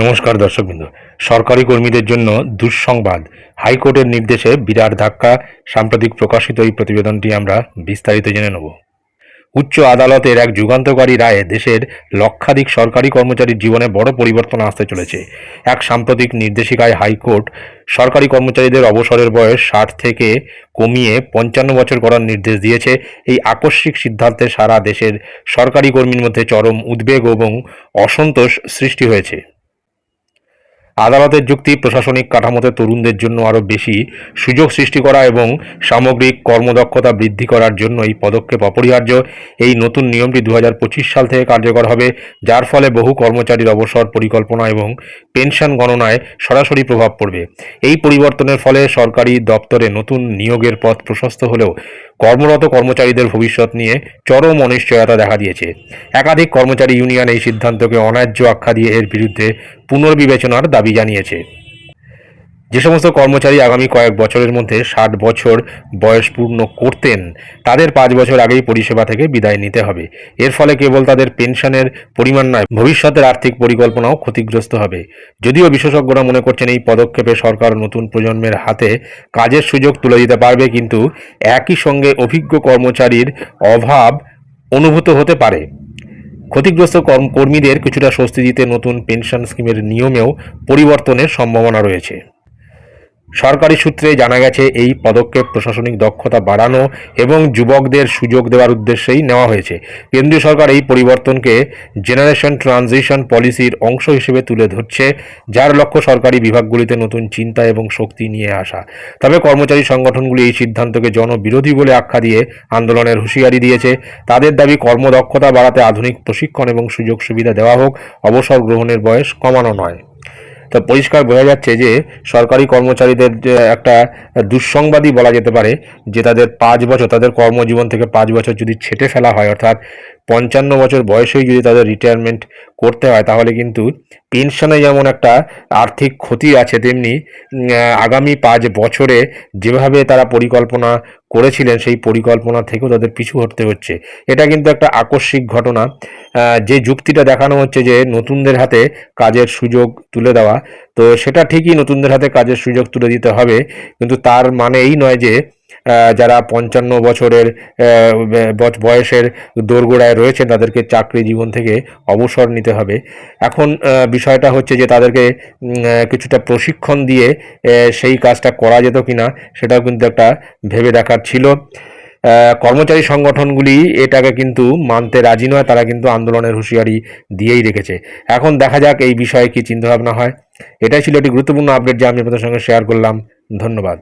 নমস্কার দর্শকবৃন্দ। সরকারি কর্মীদের জন্য দুঃসংবাদ। হাইকোর্টের নির্দেশে বিরাট ধাক্কা, সাম্প্রতিক প্রকাশিত এই প্রতিবেদনটি আমরা বিস্তারিত জেনে নেব। উচ্চ আদালতের এক যুগান্তকারী রায়ে দেশের লক্ষাধিক সরকারি কর্মচারীর জীবনে বড় পরিবর্তন আসতে চলেছে। এক সাম্প্রতিক নির্দেশিকায় হাইকোর্ট সরকারি কর্মচারীদের অবসরের বয়স ষাট থেকে কমিয়ে পঞ্চান্ন বছর করার নির্দেশ দিয়েছে। এই আকস্মিক সিদ্ধান্তে সারা দেশের সরকারি কর্মীর মধ্যে চরম উদ্বেগ এবং অসন্তোষ সৃষ্টি হয়েছে। আদালতের যুক্তি, প্রশাসনিক কাঠামোতে তরুণদের জন্য আরও বেশি সুযোগ সৃষ্টি করা এবং সামগ্রিক কর্মদক্ষতা বৃদ্ধি করার জন্য এই পদক্ষেপ অপরিহার্য। এই নতুন নিয়মটি দু হাজার পঁচিশ সাল থেকে কার্যকর হবে, যার ফলে বহু কর্মচারীর অবসর পরিকল্পনা এবং পেনশন গণনায় সরাসরি প্রভাব পড়বে। এই পরিবর্তনের ফলে সরকারি দপ্তরে নতুন নিয়োগের পথ প্রশস্ত হলেও কর্মরত কর্মচারীদের ভবিষ্যৎ নিয়ে চরম অনিশ্চয়তা দেখা দিয়েছে। একাধিক কর্মচারী ইউনিয়ন এই সিদ্ধান্তকে অন্যায্য আখ্যা দিয়ে এর বিরুদ্ধে পুনর্বিবেচনার দাবি জানিয়েছে। যে সমস্ত কর্মচারী আগামী কয়েক বছরের মধ্যে ষাট বছর বয়স পূর্ণ করতেন, তাদের পাঁচ বছর আগেই পরিষেবা থেকে বিদায় নিতে হবে। এর ফলে কেবল তাদের পেনশনের পরিমাণ নয়, ভবিষ্যতের আর্থিক পরিকল্পনাও ক্ষতিগ্রস্ত হবে। যদিও বিশেষজ্ঞরা মনে করছেন এই পদক্ষেপে সরকার নতুন প্রজন্মের হাতে কাজের সুযোগ তুলে দিতে পারবে, কিন্তু একই সঙ্গে অভিজ্ঞ কর্মচারীর অভাব অনুভূত হতে পারে। ক্ষতিগ্রস্ত কর্ম- কর্মীদের কিছুটা স্বস্তি দিতে নতুন পেনশন স্কিমের নিয়মেও পরিবর্তনের সম্ভাবনা রয়েছে। সরকারি সূত্রে জানা গেছে, এই পদক্ষেপ প্রশাসনিক দক্ষতা বাড়ানো এবং যুবকদের সুযোগ দেওয়ার উদ্দেশ্যেই নেওয়া হয়েছে। কেন্দ্রীয় সরকার এই পরিবর্তনকে জেনারেশন ট্রানজিশন পলিসির অংশ হিসেবে তুলে ধরছে, যার লক্ষ্য সরকারি বিভাগগুলিতে নতুন চিন্তা এবং শক্তি নিয়ে আসা। তবে কর্মচারী সংগঠনগুলি এই সিদ্ধান্তকে জনবিরোধী বলে আখ্যা দিয়ে আন্দোলনের হুঁশিয়ারি দিয়েছে। তাদের দাবি, কর্মদক্ষতা বাড়াতে আধুনিক প্রশিক্ষণ এবং সুযোগ সুবিধা দেওয়া হোক, অবসর গ্রহণের বয়স কমানো নয়। তো পরিষ্কার বোঝা যাচ্ছে যে সরকারি কর্মচারীদের একটা দুঃসংবাদই বলা যেতে পারে যে তাদের পাঁচ বছর, তাদের কর্মজীবন থেকে পাঁচ বছর যদি ছেটে ফেলা হয়, অর্থাৎ পঞ্চান্ন বছর বয়সেই যদি তাদের রিটায়ারমেন্ট করতে হয়, তাহলে কিন্তু পেনশনে যেমন একটা আর্থিক ক্ষতি আছে, তেমনি আগামী পাঁচ বছরে যেভাবে তারা পরিকল্পনা করেছিলেন, সেই পরিকল্পনা থেকেও তাদের পিছু হটতে হচ্ছে। এটা কিন্তু একটা আকস্মিক ঘটনা। যে যুক্তিটা দেখানো হচ্ছে যে নতুনদের হাতে কাজের সুযোগ তুলে দেওয়া, তো সেটা ঠিকই নতুনদের হাতে কাজের সুযোগ তুলে দিতে হবে, কিন্তু তার মানে এই নয় যে যারা পঞ্চান্ন বছরের বয়সের দোরগোড়ায় রয়েছেন, তাদেরকে চাকরি জীবন থেকে অবসর নিতে হবে। এখন বিষয়টা হচ্ছে যে তাদেরকে কিছুটা প্রশিক্ষণ দিয়ে সেই কাজটা করা যেত কিনা, সেটাও কিন্তু একটা ভেবে দেখার ছিল। কর্মচারী সংগঠনগুলি এটাকে কিন্তু মানতে রাজি নয়, তারা কিন্তু আন্দোলনের হুঁশিয়ারি দিয়েই রেখেছে। এখন দেখা যাক এই বিষয়ে কি চিন্তাভাবনা হয়। এটাই ছিল একটি গুরুত্বপূর্ণ আপডেট যা আমি আপনাদের সঙ্গে শেয়ার করলাম। ধন্যবাদ।